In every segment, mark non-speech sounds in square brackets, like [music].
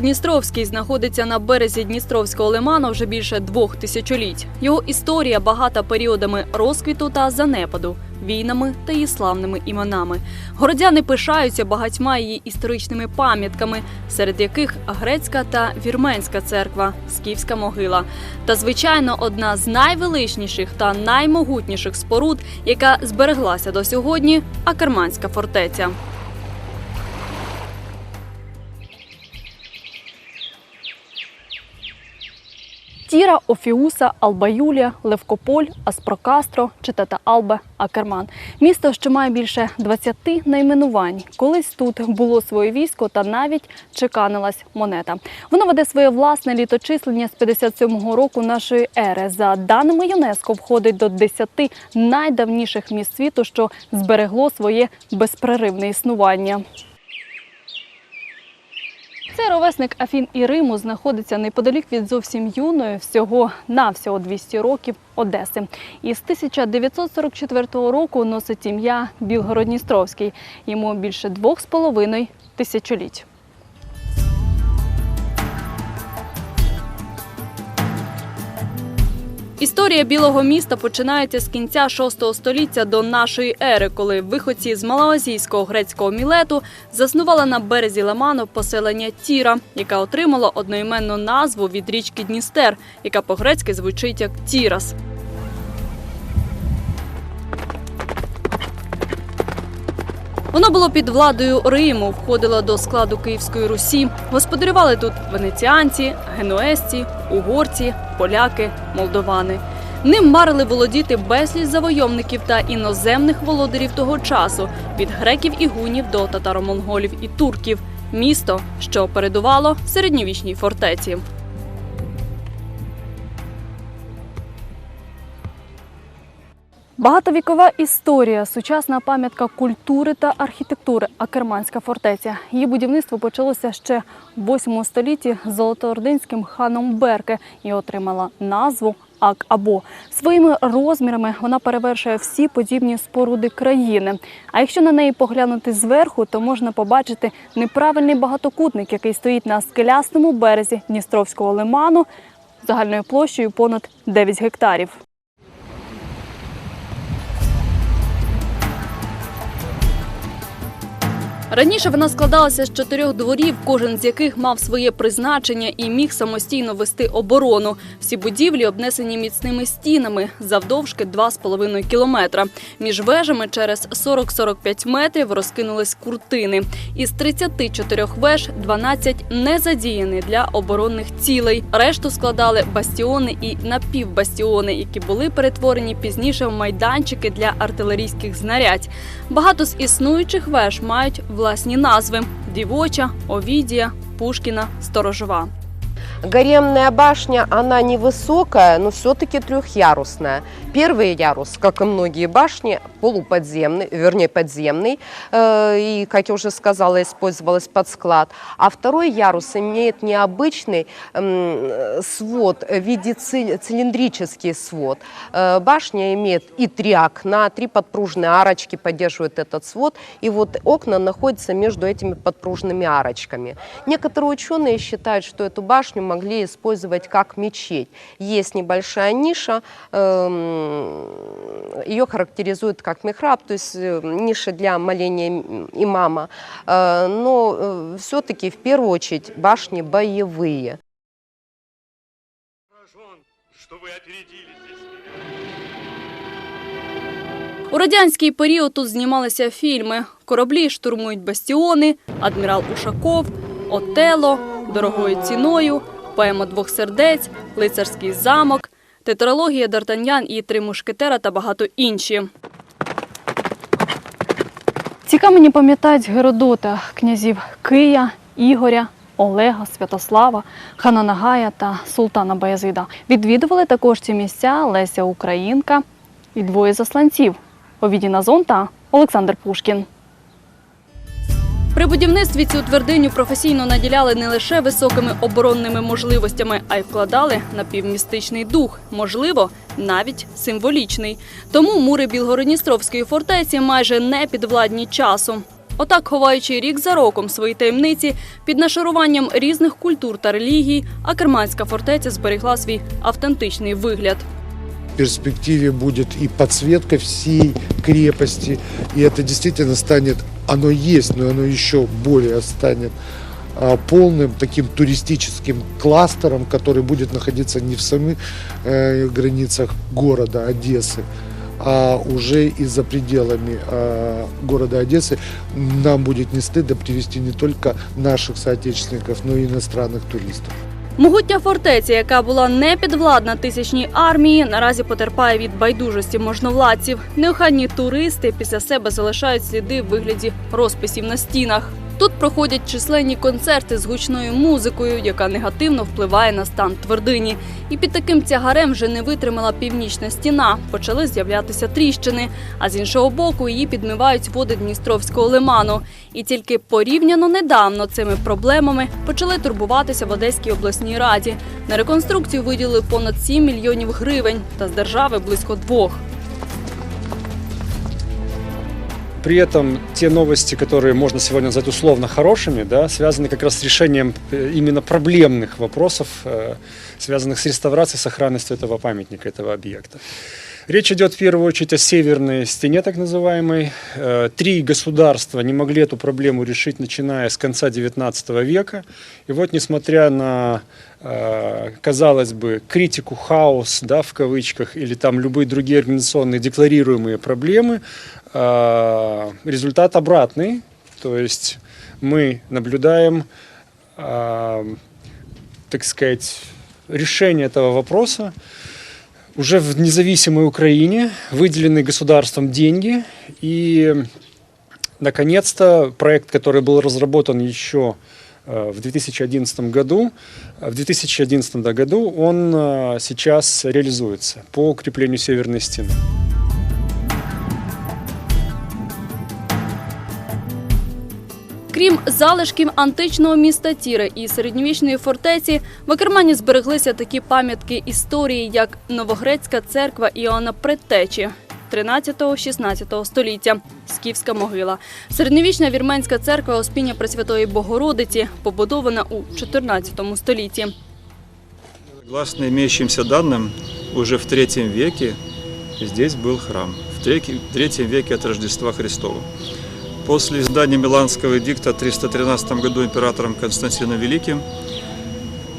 Білгород-Дністровський знаходиться на березі Дністровського лиману вже більше двох тисячоліть. Його історія багата періодами розквіту та занепаду, війнами та її славними іменами. Городяни пишаються багатьма її історичними пам'ятками, серед яких грецька та вірменська церква, скіфська могила. Та, звичайно, одна з найвеличніших та наймогутніших споруд, яка збереглася до сьогодні Акерманська фортеця. Тіра, Офіуса, Алба Юлія, Левкополь, Аспрокастро, Читата Албе, Акерман. Місто, що має більше 20 найменувань. Колись тут було своє військо та навіть чеканилась монета. Воно веде своє власне літочислення з 57-го року нашої ери. За даними ЮНЕСКО, входить до 10 найдавніших міст світу, що зберегло своє безперервне існування. Цей ровесник Афін і Риму знаходиться неподалік від зовсім юної, всього на всього 200 років Одеси. І з 1944 року носить ім'я Білгород-Дністровський. Йому більше двох з половиною тисячоліть. Історія білого міста починається з кінця VI століття до нашої ери, коли виходці з малоазійського грецького мілету заснували на березі Ламану поселення Тіра, яке отримало одноіменну назву від річки Дністер, яка по-грецьки звучить як Тірас. Воно було під владою Риму, входило до складу Київської Русі. Господарювали тут венеціанці, генуезці, угорці, поляки, молдовани. Ним марили володіти безліч завойовників та іноземних володарів того часу від греків і гунів до татаро-монголів і турків. Місто, що передувало середньовічній фортеці. Багатовікова історія, сучасна пам'ятка культури та архітектури Акерманська фортеця. Її будівництво почалося ще в 8 столітті з золотоординським ханом Берке і отримала назву Ак-Або. Своїми розмірами вона перевершує всі подібні споруди країни. А якщо на неї поглянути зверху, то можна побачити неправильний багатокутник, який стоїть на скелястому березі Дністровського лиману загальною площею понад 9 гектарів. Раніше вона складалася з чотирьох дворів, кожен з яких мав своє призначення і міг самостійно вести оборону. Всі будівлі обнесені міцними стінами завдовжки 2,5 кілометра. Між вежами через 40-45 метрів розкинулись куртини. Із 34 веж 12 не задіяні для оборонних цілей. Решту складали бастіони і напівбастіони, які були перетворені пізніше в майданчики для артилерійських знарядь. Багато з існуючих веж мають власні назви: Дівоча, Овідія, Пушкіна, Сторожова. Гаремная башня, она невысокая, но все-таки трехярусная. Первый ярус, как и многие башни, полуподземный, вернее подземный, э, и, как я уже сказала, использовалась под склад. А второй ярус имеет необычный м, свод в виде ци- цилиндрический свод. Э, башня имеет и три окна, три подпружные арочки поддерживают этот свод, и вот окна находятся между этими подпружными арочками. Некоторые ученые считают, что эту башню могли использовать как мечеть. Есть небольшая ниша, эм, ее характеризуют как михраб, то есть э, ниша для моления м- имама. Э, Но все-таки в первую очередь башни боевые. поражен, что вы опередили здесь меня. У радянський період тут знімалися фільми. Кораблі штурмують бастіони, адмірал Ушаков, Отело, дорогою ціною, поема двох сердець, лицарський замок, тетралогія Д'Артаньян і три мушкетера та багато інші. Ці камені пам'ятають Геродота, князів Кия, Ігоря, Олега, Святослава, хана Нагая та султана Баязида. Відвідували також ці місця Леся Українка і двоє засланців Овідій Назон та Олександр Пушкін. При будівництві цю твердиню професійно наділяли не лише високими оборонними можливостями, а й вкладали напівмістичний дух, можливо, навіть символічний. Тому мури Білгородністровської фортеці майже не підвладні часу. Отак, ховаючи рік за роком свої таємниці під нашаруванням різних культур та релігій, Акерманська фортеця зберегла свій автентичний вигляд. В перспективе будет и подсветка всей крепости, и это действительно станет, оно есть, но оно еще более станет а, полным таким туристическим кластером, который будет находиться не в самих э, границах города Одессы, а уже и за пределами а, города Одессы. Нам будет не стыдно привести не только наших соотечественников, но и иностранных туристов. Могутня фортеця, яка була не підвладна тисячній армії, наразі потерпає від байдужості можновладців. Неохайні туристи після себе залишають сліди в вигляді розписів на стінах. Тут проходять численні концерти з гучною музикою, яка негативно впливає на стан твердині. І під таким тягарем вже не витримала північна стіна. Почали з'являтися тріщини. А з іншого боку її підмивають води Дністровського лиману. І тільки порівняно недавно цими проблемами почали турбуватися в Одеській обласній раді. На реконструкцію виділили понад 7 мільйонів гривень та з держави близько двох. При этом те новости, которые можно сегодня назвать условно хорошими, да, связаны как раз с решением э, именно проблемных вопросов, э, связанных с реставрацией, сохранностью этого памятника, этого объекта. Речь идет в первую очередь о северной стене, так называемой. Э, Три государства не могли эту проблему решить, начиная с конца XIX века. И вот, несмотря на, э, казалось бы, критику хаос, да, в кавычках, или там любые другие организационные декларируемые проблемы, э, результат обратный. То есть мы наблюдаем, так сказать, решение этого вопроса уже в независимой Украине выделены государством деньги, и, наконец-то, проект, который был разработан еще э, в 2011 году, э, в 2011 да, году он э, сейчас реализуется по укреплению Северной стены. Крім залишків античного міста Тіри і середньовічної фортеці, в Акермані збереглися такі пам'ятки історії, як Новогрецька церква Іоанна Предтечі 13-16 століття, Скіфська могила, середньовічна вірменська церква Успіння Пресвятої Богородиці, побудована у 14 столітті. Согласно имеющимся данным, уже в третьем веке здесь был храм. В третьем веке от Рождества Христова. После издания Миланского эдикта в 313 году императором Константином Великим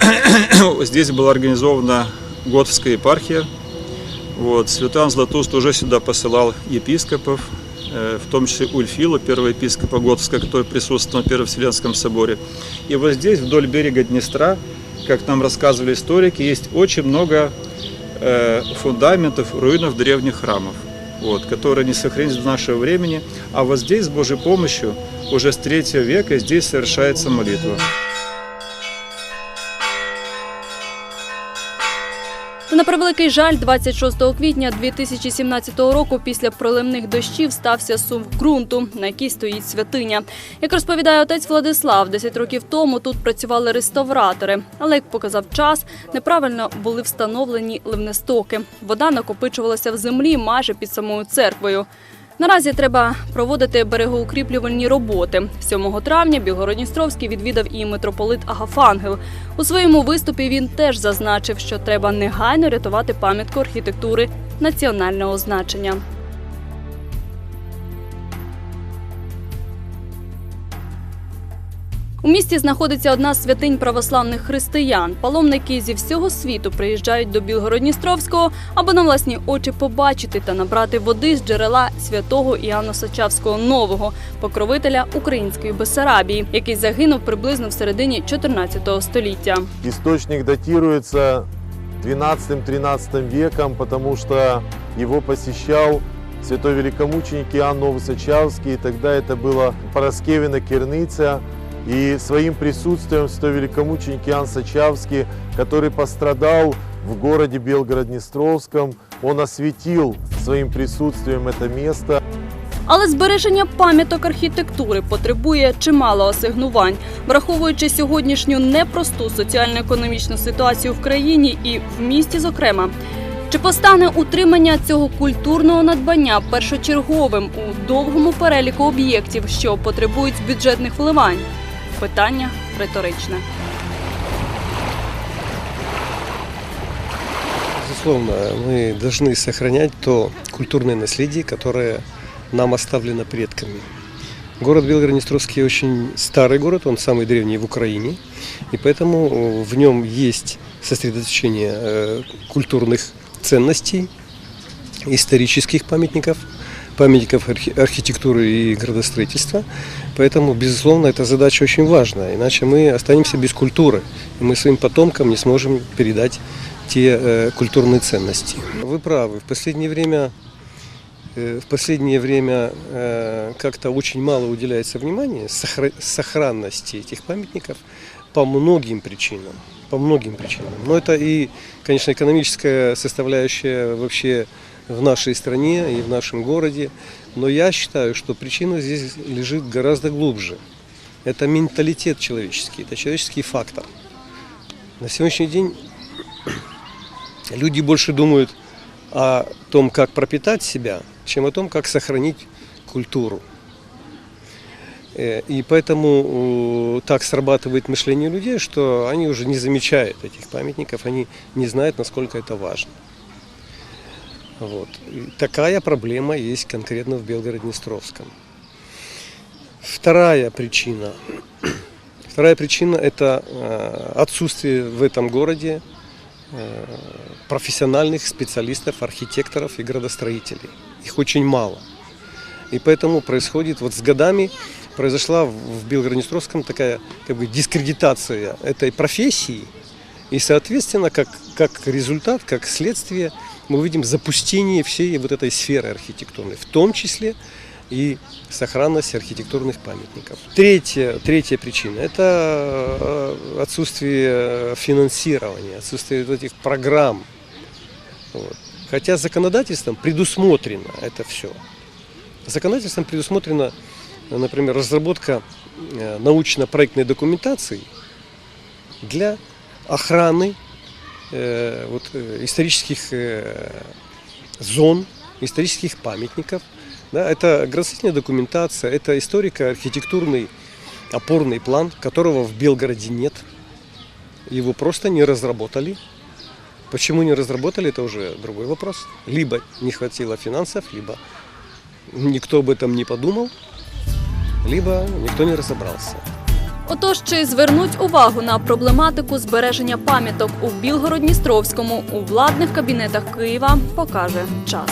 [coughs] здесь была организована Готовская епархия. Вот, Святой Иоанн Златоуст уже сюда посылал епископов, э, в том числе Ульфила, первого епископа Готовска, который присутствовал на Первом Вселенском соборе. И вот здесь, вдоль берега Днестра, как нам рассказывали историки, есть очень много э, фундаментов, руинов древних храмов, вот, которые не сохранились в наше время, А вот здесь, с Божьей помощью, уже с третьего века здесь совершается молитва. Та на превеликий жаль, 26 квітня 2017 року після проливних дощів стався сув ґрунту, на якій стоїть святиня. Як розповідає отець Владислав, 10 років тому тут працювали реставратори, але як показав час, неправильно були встановлені ливнестоки. Вода накопичувалася в землі майже під самою церквою. Наразі треба проводити берегоукріплювальні роботи. 7 травня Білгородністровський відвідав і митрополит Агафангел. У своєму виступі він теж зазначив, що треба негайно рятувати пам'ятку архітектури національного значення. У місті знаходиться одна з святинь православних християн. Паломники зі всього світу приїжджають до Білгородністровського, аби на власні очі побачити та набрати води з джерела святого Іоанна Сачавського нового, покровителя української Бессарабії, який загинув приблизно в середині 14 століття. Источник датируется 12-13 веком, потому что его посещал святой великомученик Иоанн Новосочавский. И тогда это было Пороскевина Кирныця. И своим присутствием святой великомученик Иоанн Сачавский, который пострадал в городе Белгород-Днестровском, он осветил своим присутствием это место. Але збереження пам'яток архітектури потребує чимало асигнувань, враховуючи сьогоднішню непросту соціально-економічну ситуацію в країні і в місті, зокрема. Чи постане утримання цього культурного надбання першочерговим у довгому переліку об'єктів, що потребують бюджетних вливань? Питання риторичне. Безусловно, мы должны сохранять то культурное наследие, которое нам оставлено предками. Город Белгород-Днестровский очень старый город, он самый древний в Украине, и поэтому э, в нем есть сосредоточение э, культурных ценностей, исторических памятников, памятников архи- архитектуры и градостроительства. Поэтому, безусловно, эта задача очень важна, иначе мы останемся без культуры, и мы своим потомкам не сможем передать те э, культурные ценности. Вы правы, в последнее время, э, в последнее время э, как-то очень мало уделяется внимания сохра- сохранности этих памятников по многим причинам. По многим причинам. Но это и, конечно, экономическая составляющая вообще в нашей стране и в нашем городе. Но я считаю, что причина здесь лежит гораздо глубже. Это менталитет человеческий, это человеческий фактор. На сегодняшний день [coughs] люди больше думают о том, как пропитать себя, чем о том, как сохранить культуру. Э, И поэтому так срабатывает мышление людей, что они уже не замечают этих памятников, они не знают, насколько это важно. Вот. И такая проблема есть конкретно в Белгород-Днестровском. Вторая причина. [clears throat] Вторая причина – это э, отсутствие в этом городе э, профессиональных специалистов, архитекторов и градостроителей. Их очень мало. И поэтому происходит, вот с годами произошла в в Белгород-Днестровском такая как бы дискредитация этой профессии. И, соответственно, как, как результат, как следствие, мы видим запустение всей вот этой сферы архитектурной, в том числе и сохранность архитектурных памятников. Третья, третья причина – это э, отсутствие финансирования, отсутствие вот этих программ. Вот. Хотя законодательством предусмотрено это все. Законодательством предусмотрена, например, разработка э, научно-проектной документации для охраны э, вот, э, исторических э, зон, исторических памятников. Да, это градостроительная документация, это историко-архитектурный опорный план, которого в Белгороде нет. Его просто не разработали. Почему не разработали, это уже другой вопрос. Либо не хватило финансов, либо никто об этом не подумал, либо никто не разобрался. Отож, чи звернуть увагу на проблематику збереження пам'яток у Білгород-Дністровському у владних кабінетах Києва, покаже час.